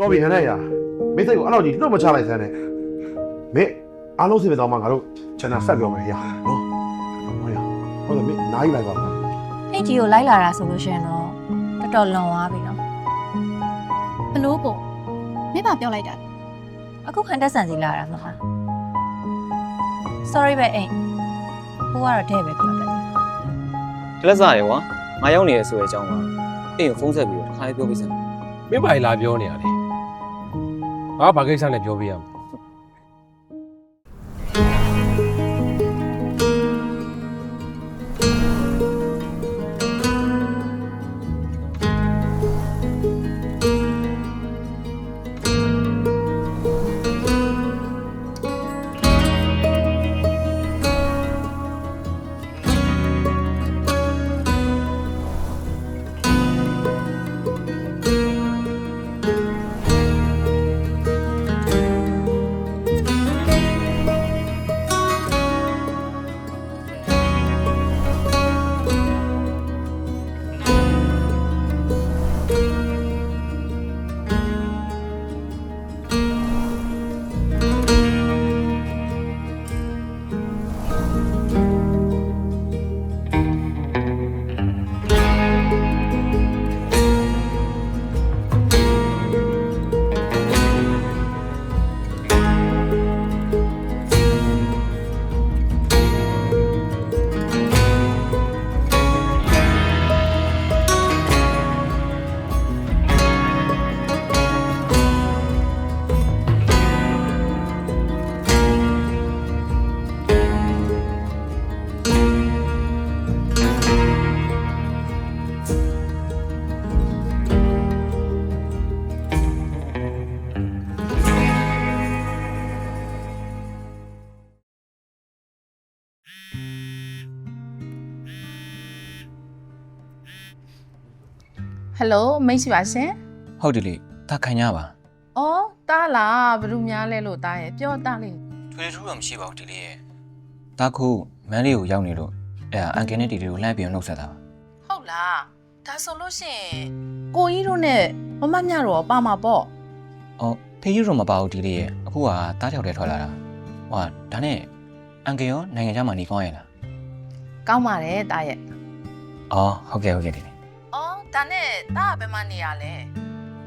တော်ပြီဟန်နဲ့ရမင်းစိတ်ကိုအဲ့လိုကြီးလွတ်မချလိုက်စမ်းနဲ့မင်းအားလုံးစီမံတော့မှငါတို့ချန်နယ်ဆက်ပြောမယ်ရနော်ဟုတ်ရဟုတ်တယ်မင်းနားယူလိုက်ပါဦးအဲ့ဒီကိုလိုက်လာတာဆိုလို့ရှိရင်တော့တော်တော်လွန်သွားပြီနော်ဘလို့ပေါ့မင်းမပြောလိုက်တာအခုခံတက်ဆန်စီလာတာမဟုတ် sorry ပဲအိမ်ဟိုကတော့တဲ့ပဲပြောတတ်တယ်တလက်စားရယ်ကွာငါရောက်နေရဆိုတဲ့အကြောင်းကအိမ်ကိုဖုန်းဆက်ပြီးတော့တစ်ခါလေးပြောပြစမ်းမင်းဘာလာပြောနေရလဲ ငါဘာကိစ္စနဲ့ပြောပြရမလဲ ဟယ်လိုမိတ်ဆွေပါရှင်ဟုတ်တယ်လေဒါခံရပါ။အော်တားလားဘယ်သူများလဲလို့တားရဲ့ပြောတားလေးထွေထူးတော့မရှိပါဘူးဒီလေးရဲ့ဒါခုမန်းလေးကိုရောက်နေလို့အဲ့အန်ကယ်နဲ့ဒီလေးကိုလှမ်းပြီးတော့နှုတ်ဆက်တာပါ။ဟုတ်လား။ဒါဆိုလို့ရှရင်ကိုကြီးတို့နဲ့မမမြတော့ပါမှာပေါ့အော်ဖေးယူတော့မပါဘူးဒီလေးရဲ့အခုကတားချောက်တဲ့ထွက်လာတာဟွာဒါနဲ့အန်ကယ်ရောနိုင်ငံခြားမှာနေကောင်းရဲ့လား။ကောင်းပါတယ်တားရဲ့အော်ဟုတ်ကဲ့ဟုတ်ကဲ့ဒီလေး။ အော်ဒါနဲ့တားကဘယ်မှနေရလဲ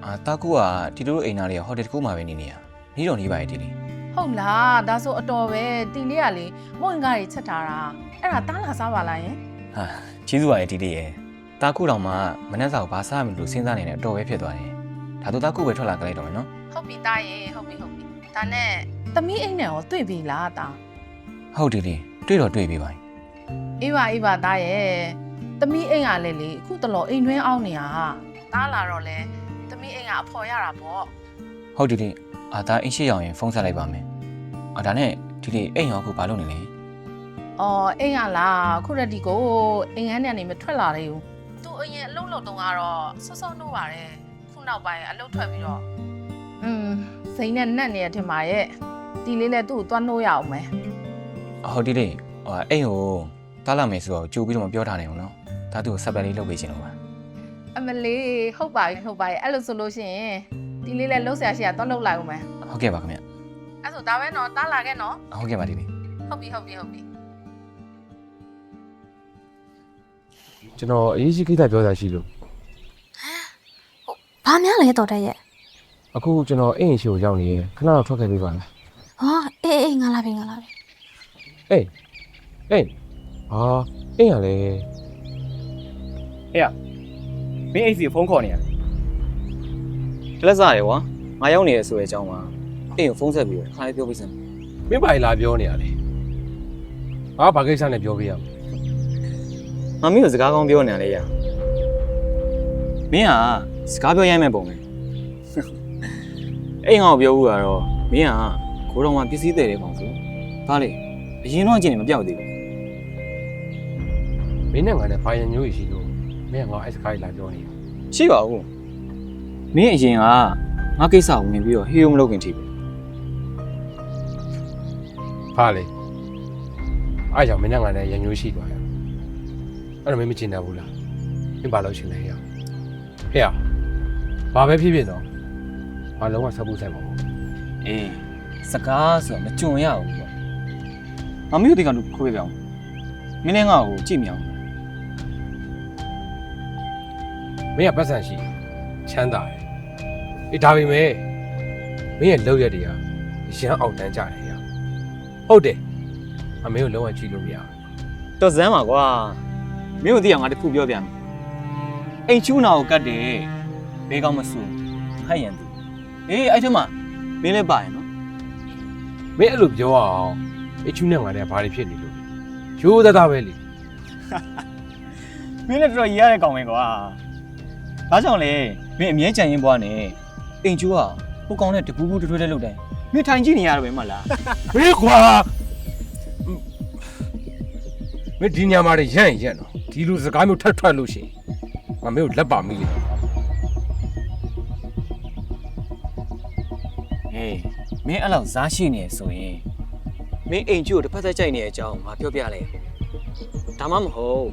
အာတာကူကဒီလိုအိမ်သားလေးကဟိုတယ်တစ်ခုမှပဲနေနေရနီးတော့နီးပါရဲ့ဒီလေး။ဟုတ်လားဒါဆိုအတော်ပဲတီလေးကလေမုန်ကားကြီးချက်ထားတာ။အဲ့ဒါတားလာစားပါလားယင်ဟာကျေးဇူးပါရဲ့ဒီလေးရဲ့တာကူတောင်မှမနေ့ကဘာစားမလို့စဉ်းစားနေတဲ့အတော်ပဲဖြစ်သွားတယ်ဒါတော့တာကူပဲထွက်လာကြလိုက်တော့မယ်နော်။ဟုတ်ပြီတားရဲ့ဟုတ်ပြီဟုတ်ပြီ။ဒါနဲ့သမီးအိမ်နဲ့ရောတွေ့ပြီလားတားဟုတ်တယ်လေတွေ့တော့တွေ့ပြီပါ။အေးပါအေးပါတားရဲ့ သမီးအိမ်ကလည်းလေအခုတလောအိမ်တွင်းအောင်နေတာတားလာတော့လေသမီးအိမ်ကအဖော်ရတာပေါ့ဟုတ်တယ်လေအာဒါအင်းရှိရောက်ရင်ဖုန်းဆက်လိုက်ပါမယ်အာဒါနဲ့ဒီလေးအိမ်ရောအခုဘာလုပ်နေလဲ။အော်အိမ်ကလားခုရက်ဒီကိုအိမ်ကနေကနေမထွက်လာသေးဘူး။သူအရင်အလုပ်လုပ်တုန်းကတော့ဆော့ဆော့နှုတ်ပါတယ်။ခုနောက်ပိုင်းအလုပ်ထွက်ပြီးတော့อืมစိန်နဲ့နှက်နေရထင်ပါရဲ့။ဒီလေးနဲ့သူ့ကိုသွားနှိုးရအောင်မယ်ဟုတ်တယ်လေဟိုအိမ်ကိုတားလာမယ်ဆိုတော့ကြိုပြီးတော့မပြောထားနိုင်ဘူးနော် ဒါသူ့ကိုဆက်ပက်လေးလုပ်ပေးချင်လို့ပါ။အမလေးဟုတ်ပါပြီဟုတ်ပါပြီအဲ့လိုဆိုလို့ရှိရင်ဒီလေးလည်းလှုပ်ဆရာရှိရသွားလှုပ်လိုက်အောင်မယ်ဟုတ်ကဲ့ပါခင်ဗျ။အဲ့ဆိုဒါပဲနော်တားလာခဲ့နော်ဟုတ်ကဲ့ပါဒီလေး။ဟုတ်ပြီဟုတ်ပြီဟုတ်ပြီကျွန်တော်အရေးကြီးကိစ္စပြောတာရှိလို့ဘာများလဲတော်တဲ့ရဲ့အခုကျွန်တော်အိမ်ရှိကိုရောက်နေရခဏတော့ထွက်ခဲ့ပေးပါလားဟာအေးအေးငါလာပြီငါလာပြီအေးအေးဟာအိမ်ရလဲ ဟေ့မင်းအိမ်စီဖုန်းခေါ်နေရတလက်စားရယ်ကွာငါရောက်နေရဆိုတဲ့အကြောင်းကအိမ်ကိုဖုန်းဆက်ပြီးတော့တစ်ခါလေးပြောပြစမ်းမင်းဘာလာပြောနေရလဲငါဘာကိစ္စနဲ့ပြောပြရမလဲငါမင်းကိုစကားကောင်းပြောနေရလေရမင်းကစကားပြောရိုင်းမဲ့ပုံပဲအိမ်ငါ့ကိုပြောဘူးကတော့မင်းကကိုတော်မှာပစ္စည်းတယ်တယ်ပေါ့ဆိုဒါလေအရင်တော့အကျင့်နေမပြောက်သေးဘူးမင်းနဲ့ငါနဲ့ဘာရင်ညိုးရှိလို့ မင်းကငါအဲ့စကားကြီးလာပြောနေတာရှိပါဘူးမင်းအရင်ကငါကိစ္စကိုဝင်ပြီးတော့ဟေးရုံမလုပ်ခင်ထိပဲဟာလေအားကြောင့်မင်းနဲ့ငါနဲ့ရန်ညိုးရှိသွားရအဲ့တော့မင်းမချင်တတ်ဘူးလားမင်းဘာလို့ရှင်လဲဟဲ့ဟဲ့ဘာပဲဖြစ်ဖြစ်တော့ငါဘာလုံးဝဆက်ဖို့ဆိုင်ပါဘူးအေးစကားဆိုတော့မကြုံရဘူးပေါ့ငါမျိုးဒီကောင်တို့ခွေးပြောင်းမင်းလည်းငါ့ကိုကြည့်မြောင် မင်းကပတ်စံရှိချမ်းသာတယ်အေးဒါပေမဲ့မင်းရဲ့လောက်ရက်တွေကရမ်းအောင်တန်းကြတယ်ရဟုတ်တယ်အမေကိုလုံးဝကြည့်လို့မရဘူးတော်စမ်းပါကွာမင်းတို့သိအောင်ငါတစ်ခုပြောပြမယ်အိမ်ချူးနာကိုကတ်တယ်ဘေးကောင်းမဆူဟဲ့ရန်သူအေးအဲ့ထက်မှမင်းလည်းပါရင်နော်မင်းအဲ့လိုပြောအောင်အချူးနဲ့ငါနဲ့ဘာတွေဖြစ်နေလို့ရိုးသားသားပဲလေမင်းလည်းတော်တော်ရရတဲ့ကောင်ပဲကွာ ဘာကြောင့်လဲမင်းအမြဲကြံရင်ဘွားနဲ့အိမ်ချူးကဟိုကောင်နဲ့တပူးပူးထွေးထွေးလုပ်တယ်မင်းထိုင်ကြည့်နေရတော့ပဲမလားဘေးကွာမင်းဒီညမှာရန့်ရန့်တော့ဒီလိုစကားမျိုးထပ်ထွက်လို့ရှိရင်ငါမင်းကိုလက်ပါမိလိမ့်မယ်ဟေးမင်းအဲ့လောက်ဇာရှိနေဆိုရင်မင်းအိမ်ကျို့တစ်ဖက်သက်ကြိုက်နေတဲ့အကြောင်းငါပြောပြလိုက်ဒါမှမဟုတ်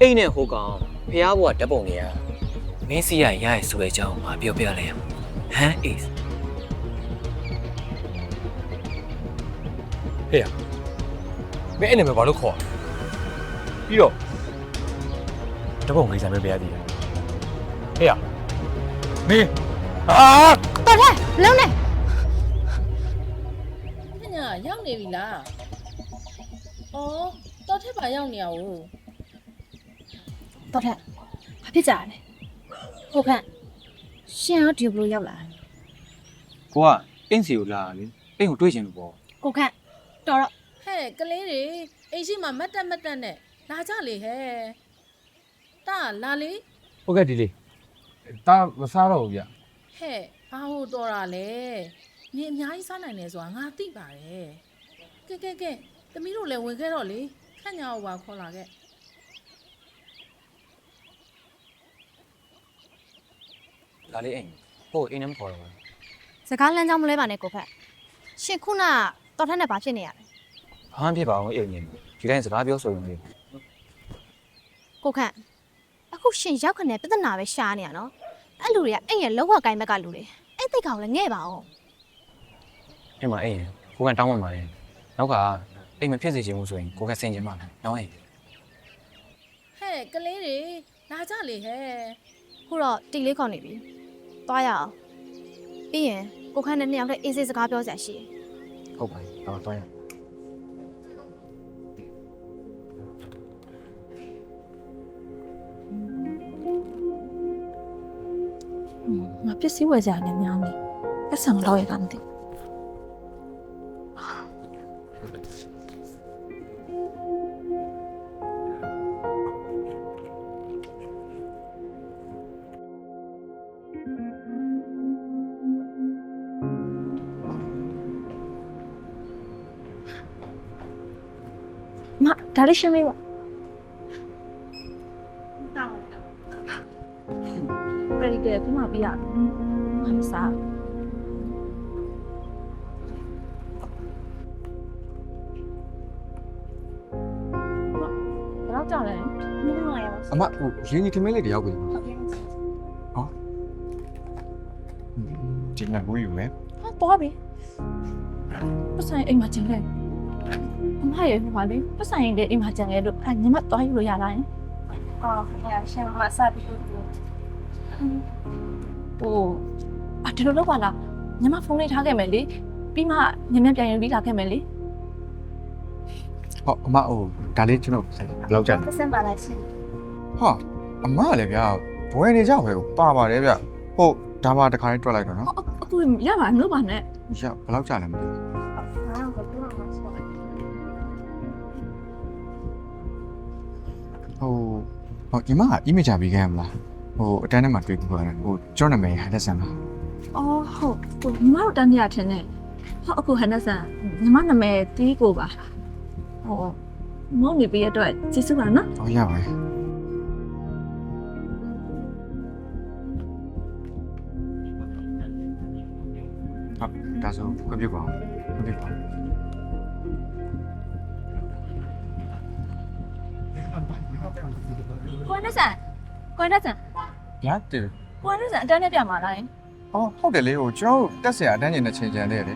အိမ်နဲ့ဟိုကောင်ဖះဘွားဓာတ်ပုံတွေ ကမင်းစီရရရဲဆိုတဲ့အကြောင်းငါပြောပြလိုက်ဟမ်အေးဟေ့ရမင်းအဲ့နာမည်ဘာလို့ခေါ်လဲပြီးတော့တပုံကိစ္စပဲပြရသေးတယ်ဟေ့ရမင်းအာတော်တယ်လုံးနဲ့ညညာရောက်နေပြီလားအော်တော်ထက်ပါရောက်နေရဘူးတော်တယ်ဘာဖြစ်ကြလဲ ဟုတ်ခန့်ရှင်ရောဒီဘလိုရောက်လာကိုကအိမ်စီကိုလာလေအိမ်ကိုတွေ့ချင်လို့ပေါ့ကိုခန့်တော်တော့ဟဲ့ကလေးတွေအိမ်ရှိမှာမတ်တက်မတ်တက်နဲ့လာကြလေဟဲ့တာလာလေဟုတ်ကဲ့ဒီလေးတာမစားတော့ဘူးဗျဟဲ့ဘာလို့တော်တာလဲညီအများကြီးစားနိုင်တယ်ဆိုတာငါသိပါတယ်ကဲကဲကဲသမီးတို့လည်းဝင်ခဲ့တော့လေခန့်ညာကိုပါခေါ်လာခဲ့ လာလေအိမ်ဟိုအိမ်နဲ့မခေါ်တော့ဘူးစကားလမ်းကြောင်းမလဲပါနဲ့ကိုဖက်ရှင်ခုနတော်ထက်နဲ့ဘာဖြစ်နေရလဲဘာမှဖြစ်ပါအောင်အိမ်နေဒီတိုင်းစကားပြောဆိုရင်လေကိုခန့်အခုရှင်ရောက်ခနဲ့ပြဿနာပဲရှားနေရနော်အဲ့လူတွေကအဲ့ရဲ့လောက်ဝကိုင်းဘက်ကလူတွေအဲ့တိတ်ကောင်လည်းငဲ့ပါအောင်အိမ်မှာအိမ်ကိုကတောင်းမှမှာလေနောက်ကအိမ်မဖြစ်စေချင်ဘူးဆိုရင်ကိုကဆင်ချင်ပါမယ်နော်အိမ်ဟဲ့ကလေးတွေလာကြလေဟဲ့ခုတော့တီလေးခေါ်နေပြီ သွားရအောင်ပြီးရင်ကိုခန့်နဲ့နှစ်ယောက်တည်းအေးစေးစကားပြောစရာရှိတယ်ဟုတ်ပါပြီအော်တော့ရငါပစ္စည်းဝယ်ကြတယ်များနေပတ်စံလောက်ရတာမသိဘူး မဒါလေးရှင်းမေးပါပရိကယ်ပြီးမှပြရမယ်မစားဘယ်တော့ကြာလဲမင်းမရပါအမဟိုရင်းကြီးထမင်းလေးတယောက်ပြီဟောဒီနေ့ဘူးယူမယ်ဟာတော့ပြီပတ်ဆိုင်အိမ်မှာကျန်ခဲ့ အမရဲ့ဟိုပါလေပတ်ဆိုင်ရဲ့အိမ်မှာကျန်ခဲ့လို့အဲညီမသွားယူလို့ရလားယင်အော်ရရှင်မစားပြီးလို့ဟိုအဒီလိုလုပ်ပါလားညီမဖုန်းလေးထားခဲ့မယ်လေပြီးမှညီမပြန်ယူပြီးလာခဲ့မယ်လေဟောအမဟိုဒါလေးကျွန်တော်ဘယ်လောက်ကြာလဲပတ်စံပါလားရှင်ဟာအမလည်းဗျာဘွယ်နေကြပဲပါပါတယ်ဗျဟုတ်ဒါမှတခါလေးတွက်လိုက်တော့နော်အခုရပါမလို့ပါနဲ့ရဘယ်လောက်ကြာလဲမသိဟာ ဟောဒီမှာအီးမေးကြပြီးခဲ့ရမလားဟိုအတန်းထဲမှာတွေ့ပြီးပါတယ်ဟိုကျွန်တော်နာမည်ဟန်ဒက်ဆန်ပါအော်ဟုတ်ဟိုညီမတို့တန်းနေရထင်တယ်ဟုတ်အခုဟန်နဆန်ညီမနာမည်တီးကိုပါဟိုမုန်းနေပြီးရတော့ကျေးဇူးပါနော်ဟောရပါတယ်ဟုတ်ဒါဆိုခွင့်ပြုပါအောင်ခွင့်ပြုပါ ကိုနဆန်ကိုနဆန်ဗျာတူကိုနဆန်အတန်းနဲ့ပြမှာလားယင်အော်ဟုတ်တယ်လေဟိုကျွန်တော်တို့တက်ဆရာအတန်းကျင်တဲ့ချိန်ကျန်တဲ့လေ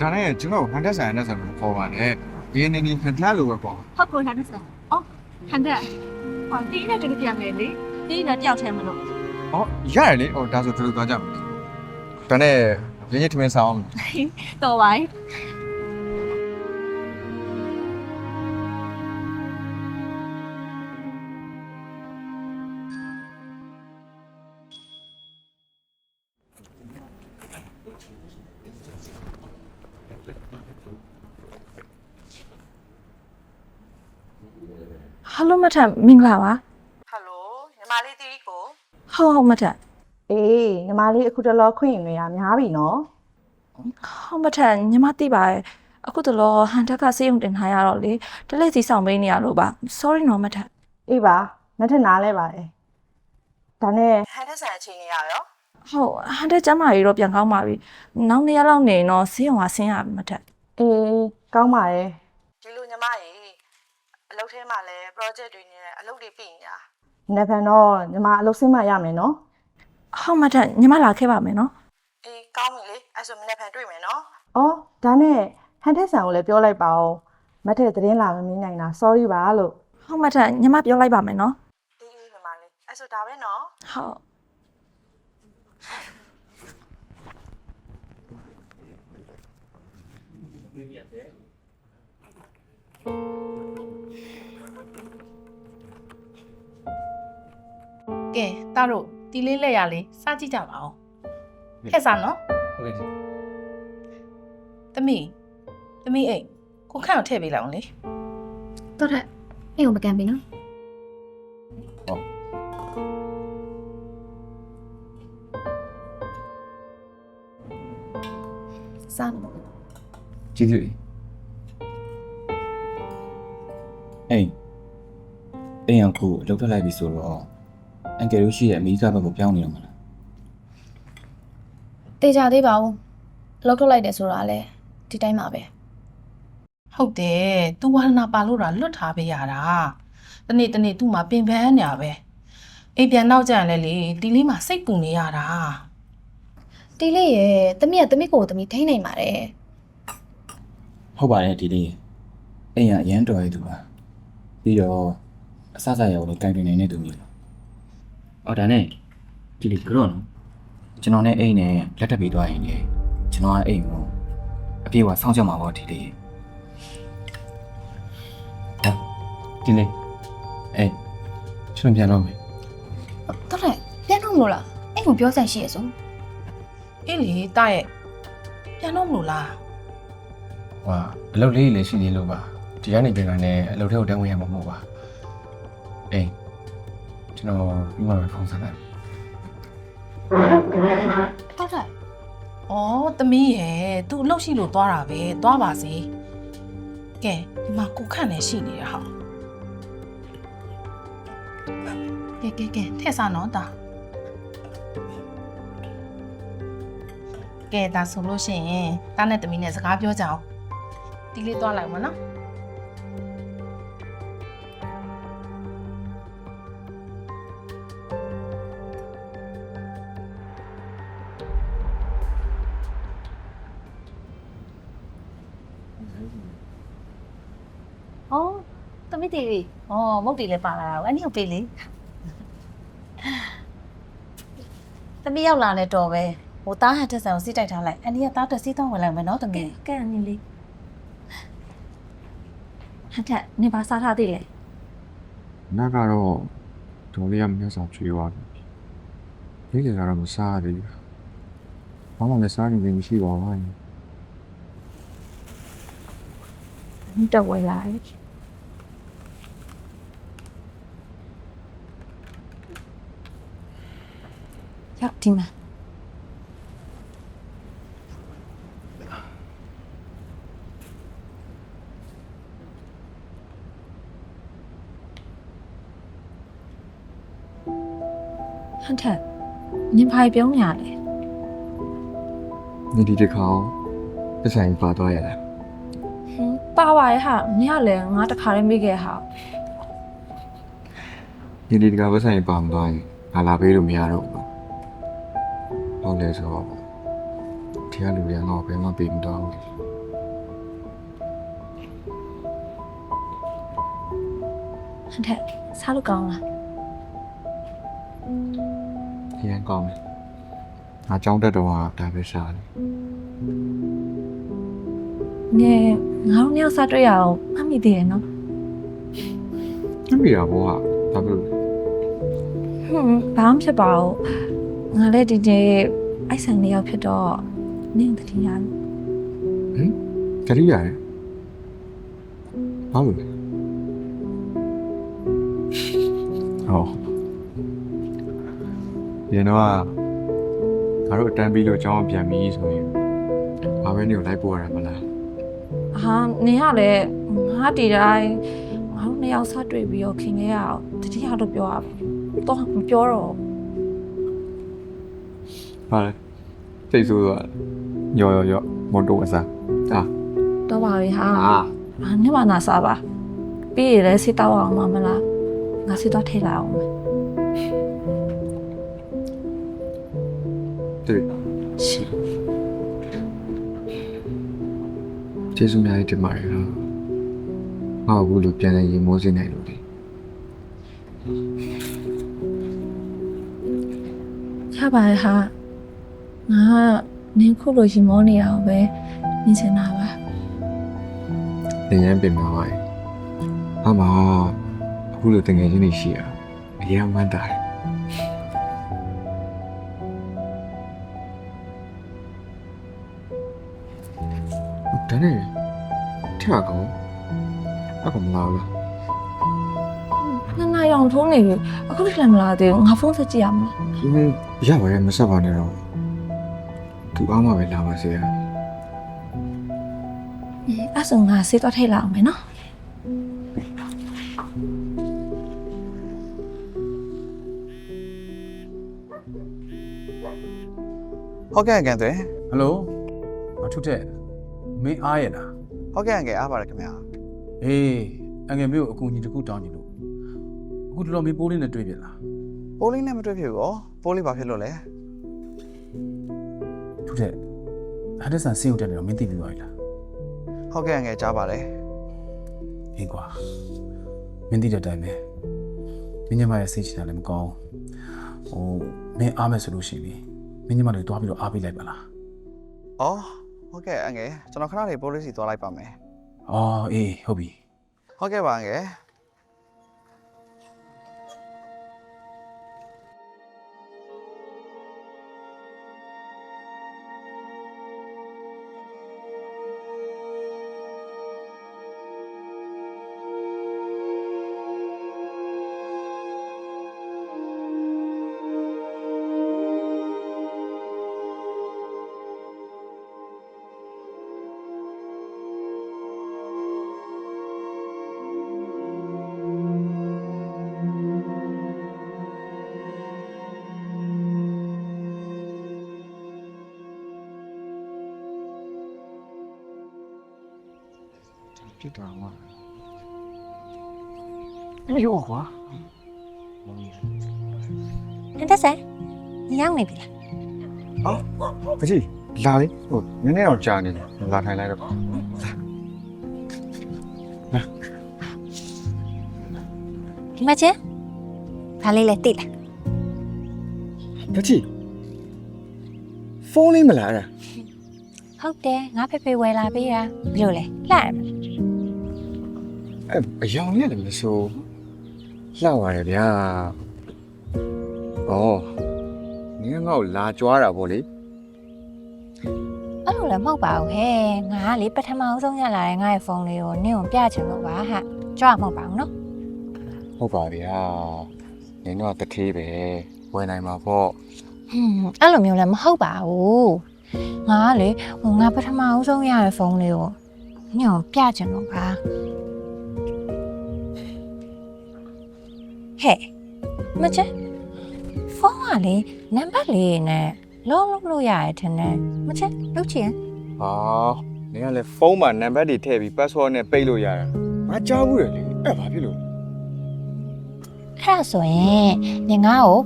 ဒါနဲ့ကျွန်တော်ဟန်တက်ဆရာနဲ့ဆိုတော့ခေါ်ပါနဲ့ဒီနေနေခက်ထားလို့ပဲပေါ့ဟုတ်ကိုဟန်ဒက်ဆန်အော်ဟန်ဒက်ဟောတီးနဲ့တူပြန်မယ်လေတီးနဲ့တယောက်ထဲမလို့ဟောရတယ်လေဟိုဒါဆိုတူတူသွားကြမယ်ဒါနဲ့ရင်းရင်းထမင်းဆောင်အောင်တော်ပါ ထက်မင်္ဂလာပါဟယ်လိုညီမလေးတီကိုဟုတ်ဟုတ်မထက်အေးညီမလေးအခုတလောခွင့်ရင်ရများပြီနော်ဟုတ်မထက်ညီမသိပါရဲ့အခုတလောဟန်တက်ကစေးုံတင်ထားရတော့လေတလက်စီဆောင်ပေးနေရလို့ပါ sorry နော်မထက်အေးပါမထက်နားလဲပါတယ်ဒါနဲ့ဟန်တက်ဆန်အချိန်နေရရောဟုတ်ဟန်တက်ကျမ်းမာရေးတော့ပြန်ကောင်းပါပြီနောက်နေ့ရက်လောက်နေရင်တော့စေးုံကဆင်းရပြီမထက်အေးကောင်းပါတယ်ဒီလိုညီမရေအ လုပ်ထဲမှာလဲ project တွေနဲ့အလုပ်တွေပြင်နေတာနေ့ဖန်တော့ညီမအလုပ်ဆင်းမရမယ်နော်ဟုတ်မထက်ညီမလာခဲ့ပါမယ်နော်အေးကောင်းပြီလေအဲ့ဆိုနေ့ဖန်တွေ့မယ်နော်အော်ဒါနဲ့ဟန်တက်ဆန်ကိုလည်းပြောလိုက်ပါဦးမထက်သတင်းလာမမင်းနိုင်တာ sorry ပါလို့ဟုတ်မထက်ညီမပြောလိုက်ပါမယ်နော်အေးအေးညီမလေးအဲ့ဆိုဒါပဲနော် ဟုတ် ကဲတားတို့တီလေးလက်ရလေးစကြည့်ကြပါအောင်ဟဲ့စားနော်ဟုတ်ကဲ့ဒီသမီးသမီးအိတ်ကိုခန့်ကိုထည့်ပေးလိုက်အောင်လေတော်တဲ့အိမ်ကိုမကန်ပြီနော်စားလို့ကျေးဇူးအေးအိမ်အောင်ကိုလောက်ထွက်လိုက်ပြီဆိုတော့ အန်ကယ်တို့ရှိရဲ့အမေရိကဘက်ကိုပြောင်းနေတော့မလားတေချာသေးပါဦးလောက်ထုတ်လိုက်တယ်ဆိုတာလဲဒီတိုင်းပါပဲဟုတ်တယ်သူဝါဒနာပါလို့တာလွတ်ထားပေးရတာတနေ့တနေ့သူ့မှာပင်ပန်းနေရပဲအိမ်ပြန်နောက်ကျရင်လည်းလေတီလေးမှာစိတ်ပူနေရတာတီလေးရဲ့တမီးကတမီးကိုတမီးထိန်းနိုင်ပါတယ်ဟုတ်ပါတယ်ဒီလေးအိမ်ကအရန်တော်ရည်သူပါပြီးတော့အဆအဆရောလည်းတိုင်တွင်နေတဲ့သူမျိုးပါ အော်ဒါနဲ့ဒီလေးကတော့နော်ကျွန်တော်နဲ့အိမ်နဲ့လက်ထပ်ပေးသွားရင်လေကျွန်တော်ကအိမ်ကိုအပြေးကစောင့်ကြမှာပေါ့ဒီလေးဟာဒီလေးအေးကျွန်တော်ပြန်တော့မယ်တော်တဲ့ပြန်တော့မလို့လားအိမ်ကိုပြောဆိုင်ရှိရဆိုအေးလေတားရဲ့ပြန်တော့မလို့လားဟွာအလုပ်လေးလည်းရှိသေးလို့ပါဒီကနေပြန်လာနေအလုပ်ထဲကိုတန်းဝင်ရမှာမဟုတ်ပါအေး ကျွန်တော်ပြီးမှပဲဖုန်းဆက်လိုက်တော်တဲ့။အော်သမီးရဲ့သူအလုပ်ရှိလို့သွားတာပဲ။သွားပါစေ။ကဲဒီမှာကိုခန့်လည်းရှိနေရဟာ။ကဲကဲကဲထည့်စားနော်တာ။ကဲဒါဆိုလို့ရှိရင်တာနဲ့သမီးနဲ့စကားပြောကြအောင်။ဒီလေးသွားလိုက်မနော်။ တမီးတီလေးဟောမုတ်တီလည်းပါလာတာအဲ့ဒီကိုပေးလေတမီးရောက်လာလဲတော်ပဲဟိုတားဟန်တက်ဆန်ကိုစီးတိုက်ထားလိုက်အဲ့ဒီကတားတက်စီးတော့ဝင်လိုက်မယ်နော်တမီးကဲအနေလေးဟန်တက်နေပါစားထားသေးလေနက်ကတော့ဒေါ်လေးကမျက်စာကျွေးသွားပြီဒီလေကတော့မစားသေးဘူးဘာမှမစားနိုင်ဘူးမရှိပါဘူးတက်ဝဲလာရဲ့ ရောက်ဒီမှာဟန်တက်နင်ဘာပြောင်းရလဲ你ဒီတစ်ခါပတ်ဆိုင်ပါသွားရလားဟင်ပါပါရဲ့ဟာနင်ကလည်းငါတခါလေးမေးခဲ့ဟာ你ဒီတစ်ခါပတ်ဆိုင်ပါမသွားရင်ငါလာပေးလို့မရတော့ဘူး။ဘာဟုတ် လဲဆိုတော့ဒီကလူတွေကငါ့ကိုဘယ်မှပေးမတော့ဘူးဟန်ထက်စားလို့ကောင်းလားအရင်ကောင်းတယ်ငါကြောင်းတက်တော့ဒါပဲရှာတယ်ငယ်ငါတို့ညစားတွေ့ရအောင်မှတ်မိသေးတယ်နော်မမီတာဘောကဘာဖြစ်လို့လဲဟွန်းဘာမှဖြစ်ပါဘူးငါလည်းဒီနေ့ အိုက်ဆန်လေးယောက်ဖြစ်တော့နင့်တတိယလို့တတိယရယ်ဘာလို့လဲဟောရင်တော့ငါတို့အတန်းပြီးလို့အကြောင်းပြန်ပြီးဆိုရင်ဘာပဲနေကိုလိုက်ပို့ရတာမလားဟာနင်ကလည်းငါတီတိုင်းငါတို့နှစ်ယောက်စားတွေ့ပြီးတော့ခင်ခဲ့ရအောင်တတိယလို့ပြောရတော့မပြောတော့ ဟာလေစိတ်ဆိုးသွားတယ်ညော်ညော်ညော်မွန်တော့အစားအာတော့ပါပြီဟာအာအာနင့်မနာစားပါပြီးရလဲစစ်တော့အောင်မမလားငါစစ်တော့ထိလာအောင်မယ်对，ရှင်းကျေးဇူးများကြီးတင်ပါတယ်ဟာငါ့ကိုအခုလိုပြန်လဲရင်မိုးစေနိုင်လို့လေရပါရဲ့ဟာ ငါကနင်ခုလိုရင်မောနေရအောင်ပဲမြင်ချင်တာပါသင်ရန်ပြင်မှာပါရဲ့အမအခုလိုတငယ်ချင်းတွေရှိရအရင်မှန်းတာတယ်ဒါနဲ့ထက်ကောင်အခုမလာဘူးလားနှစ်နာရီအောင်ထုံးနေပြီအခုထိလည်းမလာသေးဘူးငါဖုန်းဆက်ကြည့်ရမလား။ဒီရပါရဲ့မဆက်ပါနဲ့တော့။ သူအားမပဲလာပါစေရအေးအဲ့ဆိုငါစစ်တော့ထိလာအောင်မယ်နော်ဟုတ်ကဲ့အကန်သွဲဟယ်လိုအထုထက်မင်းအားရလားဟုတ်ကဲ့အကန်အားပါတယ်ခင်ဗျာအေးအငယ်မျိုးအကူအညီတစ်ခုတောင်းနေလို့အခုတော်တော်မင်းပိုးလေးနဲ့တွေ့ပြန်လားပိုးလေးနဲ့မတွေ့ဖြစ်ဘူး။ပိုးလေးဘာဖြစ်လို့လဲ ဟန်ဒက်ဆန်ဆင်းုံတက်နေတော့မင်းသိပြီးသွားပြီလား။ဟုတ်ကဲ့အငယ်ကြားပါတယ်အေးကွာမင်းသိတဲ့အတိုင်းပဲမင်းညမရဲ့စိတ်ချတာလည်းမကောင်းဟိုမင်းအားမယ်ဆိုလို့ရှိပြီမင်းညမတွေတွားပြီးတော့အားပေးလိုက်ပါလား။အော်ဟုတ်ကဲ့အငယ်ကျွန်တော်ခဏလေးပိုးလေးစီသွားလိုက်ပါမယ်အော်အေးဟုတ်ပြီ။ဟုတ်ကဲ့ပါအငယ်။ ပြစ်တော်မှာအေးရောကွာဟန်တက်ဆန်ရောက်နေပြီလား။ပကြီးလာလေဟိုနည်းနည်းတော့ကြာနေတယ်လာထိုင်လိုက်တော့ဒီမှာချင်းဒါလေးလည်းတိလားပကြီးဖုန်းလေးမလာတာဟုတ်တယ်ငါဖေဖေဝယ်လာပေးတာဘယ်လိုလဲလှရမလား အဲအယောင်လေးလည်းမဆိုးလှပါတယ်ဗျာ။အော်နင်းငါ့ကိုလာကြွားတာဗောလေအဲ့လိုလည်းမဟုတ်ပါဘူးဟဲ့ငါကလေပထမအောင်ဆုံးရလာတဲ့ငါ့ရဲ့ဖုန်းလေးကိုနင့်ကိုပြချင်လို့ပါဟာကြွမဟုတ်ပါဘူးနော်။ဟုတ်ပါဗျာ။နင်းတော့တထေးပဲဝယ်နိုင်မှာပေါ့ဟွန်းအဲ့လိုမျိုးလည်းမဟုတ်ပါဘူးငါကလေဟိုငါပထမအောင်ဆုံးရတဲ့ဖုန်းလေးကိုနင့်ကိုပြချင်လို့ပါ ဟဲ့မချင်ဖုန်းကလေနံပါတ်လေးနဲ့လုံးလုံးလို့ရတယ်ထင်တယ်မချင်လုပ်ချင်ဟာနင်ကလေဖုန်းမှာနံပါတ်တွေထည့်ပြီး password နဲ့ပိတ်လို့ရတယ်ငါကြားဘူးတယ်လေအဲ့ဘာဖြစ်လို့အဲ့ဒါဆိုရင်နင်ငါ့ကို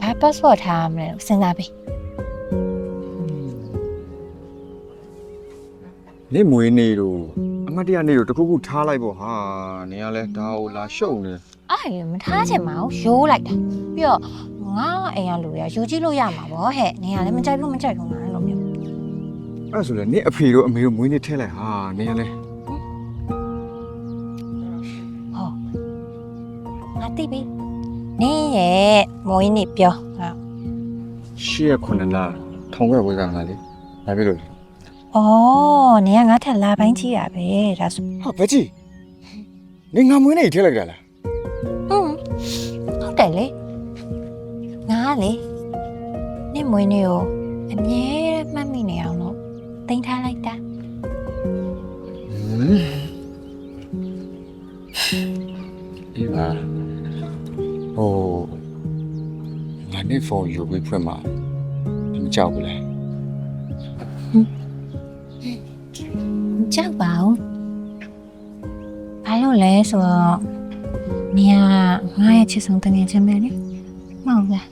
ဘာ password ထားမလဲစဉ်းစားပေးနင်မွေးနေတော့ အမတ်တရနေတို့တခုခုထားလိုက်ပေါ့ဟာနေရလဲဒါကိုလာရှုံနေအဲ့ရမထားချင်ပါဘူးရိုးလိုက်တာပြီးတော့ငါအိမ်ကလူတွေကယူကြည့်လို့ရမှာဗောဟဲ့နေရလည်းမကြိုက်လို့မကြိုက်ဘူးငါအဲ့လိုမျိုးအဲ့ဆိုလဲနေအဖေတို့အမေတို့မွေးနေထဲလိုက်ဟာနေရလဲငါသိပြီနင်းရဲ့မွေးနေ့ပြောဟာရှေ့ရခုနှစ်လထောင်ခွဲဝေးကငါလေဒါဖြစ်လို့လေ အော်နင်းကငါထက်လာပိုင်းကြီးရပဲဒါဆိုဟာဘကြီးနေငါမွေးနေထဲလိုက်တာလားဟွန်းဟုတ်တယ်လေငါလေနင်းမွေးနေ့ကိုအမြဲမှတ်မိနေအောင်လို့တင်ထားလိုက်တာအေးပါဟိုငါနေဖုန်းယူပြီးဖွင့်မှာမကြောက်ဘူးလား ကြောက်ပါဘူးဘာလို့လဲဆိုတော့နင်ကငါရဲ့ချစ်ဆုံးတငယ်ချင်းပဲလေမဟုတ်လား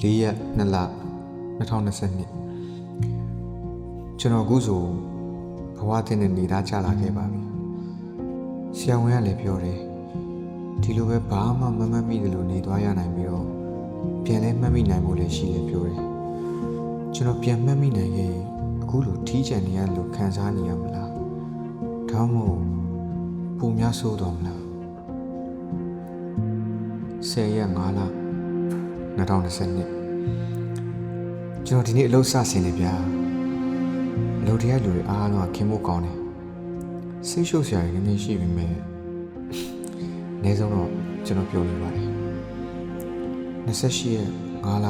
၄ရက်2လ2022ကျွန်တော်အခုဆိုဘဝတင်တဲ့နေသားချလာခဲ့ပါပြီဆရာဝန်ကလည်းပြောတယ်ဒီလိုပဲဘာမှမမှတ်မိတယ်လို့နေသွားရနိုင်ပြီးတော့ပြန်လဲမှတ်မိနိုင်ဖို့လည်းရှိတယ်ပြောတယ်ကျွန်တော်ပြန်မှတ်မိနိုင်ခဲ့ရင်အခုလိုထီးချန်နေရလို့ခံစားနေရမလားဒါမှမဟုတ်ပုံများဆိုးတော့မလား10ရက်5လ 2022ကျွန်တော်ဒီနေ့အလုပ်စဆင်းနေဗျာအလုပ်တရားလူတွေအားလုံးကခင်ဖို့ကောင်းတယ်စိတ်ရှုပ်စရာတွေနည်းနည်းရှိပေမဲ့အနည်းဆုံးတော့ကျွန်တော်ပြောနေပါတယ်28ရက်5လ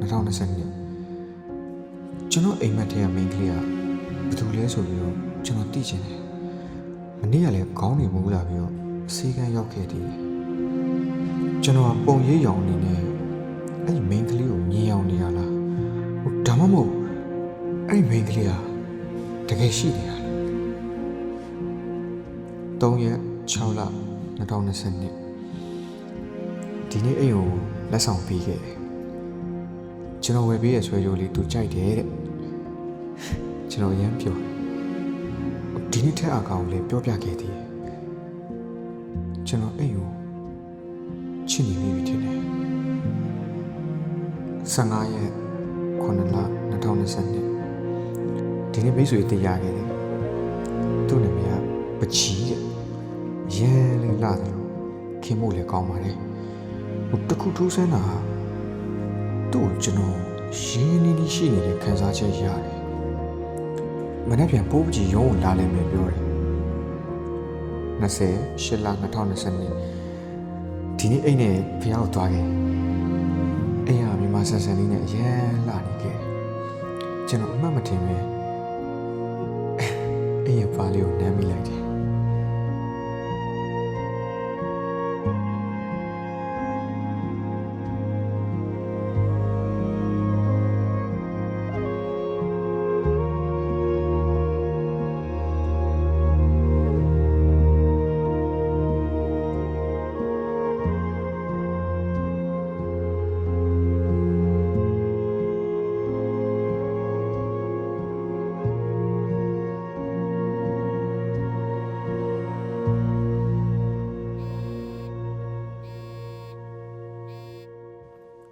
2022ကျွန်တော်အိမ်မက်ထဲကမိန်းကလေးကဘယ်သူလဲဆိုပြီးတော့ကျွန်တော်သိချင်တယ်မနေ့ကလည်းခေါင်းနေမိုးလာပြီးတော့စေကန်းရောက်ခဲ့တည်ကျွန်တော်ကပုံရိပ်ရောင်အနေနဲ့ အဲ့ဒီမိန်းကလေးကိုမြင်အောင်နေရလားဟိုဒါမှမဟုတ်အဲ့ဒီမိန်းကလေးကတကယ်ရှိနေရလား3ရက်6လ2022ဒီနေ့အိမ်ကိုလက်ဆောင်ပေးခဲ့တယ်ကျွန်တော်ဝယ်ပေးရဆွဲကြိုးလေးသူကြိုက်တယ်တဲ့ကျွန်တော်ရမ်းပြောတယ်ဒီနေ့ထက်အကောင်လေးပြောပြခဲ့သေးတယ်ကျွန်တော်အိမ်ကိုချစ်နေမိပြီထင်တယ် 15ရက်9လ2022ဒီနေ့မိတ်ဆွေတည်ရခဲ့တယ်သူ့နာမည်ကပချီတဲ့ရဲလေးလာတယ်လို့ခင်မို့လည်းကောင်းပါတယ်ဟိုတခုထူးဆန်းတာသူ့ကိုကျွန်တော်ရင်းနှီးနှီးရှိနေတဲ့ခံစားချက်ရတယ်မနေ့ပြန်ပိုးပကြီးရုံးကိုလာလိမ့်မယ်ပြောတယ်20ရှစ်လ2022ဒီနေ့အိမ်နဲ့ဖះကိုသွားခဲ့ အိမ်ကမြန်မာဆန်ဆန်လေးနဲ့အရန်လာနေခဲ့ကျွန်တော်အမှတ်မထင်ပဲအိမ်ရဲ့ပါလေးကိုနမ်းမိလိုက်တယ်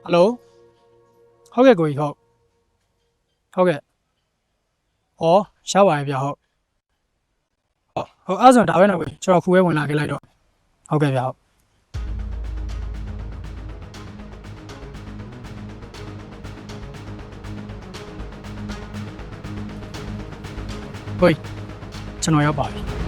ဟယ်လိုဟုတ်ကဲ့ကိုကြီးဟုတ်ဟုတ်ကဲ့ဩရှားပါရဲ့ဗျဟုတ်ဟုတ်ဟုတ်အဲ့ဒါဆိုဒါပဲနော်ကိုကြီးကျွန်တော်ခုပဲဝင်လာခဲ့လိုက်တော့ဟုတ်ကဲ့ဗျဟုတ်ကိုကြီးကျွန်တော်ရောက်ပါပြီ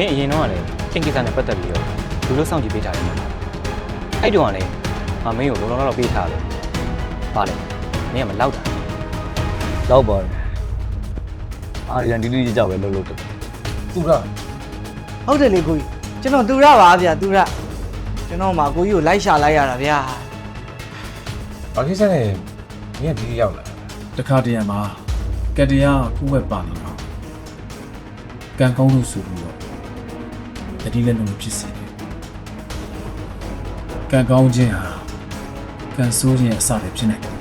မင်းအရင်တော့ကလည်းအင်ကိစ္စနဲ့ပတ်သက်ပြီးတော့လူလို့စောင့်ကြည့်ပေးထားတယ်အဲ့တုန်းကလည်းငါမင်းကိုလုံးလုံးတော့ပေးထားတယ်ပါလေမင်းကမလောက်တာလောက်ပါတယ်အာရန်ဒီလူကြီးကြောက်ပဲလှုပ်လှုပ်တယ်သူရဟုတ်တယ်လေကိုကြီးကျွန်တော်သူရပါဗျာသူရကျွန်တော်မှာကိုကြီးကိုလိုက်ရှာလိုက်ရတာဗျာဘာကိစ္စလဲမင်းကဒီရောက်လာတခါတရံမှာကက်တရာခုဝက်ပါနေတော့ကံကောင်းလို့ဆိုပြီး တော့တတိလည်းလုံးဖြစ်စေတယ်ကံကောင်းခြင်းဟာကံဆိုးခြင်းအစပဲဖြစ်နေတယ်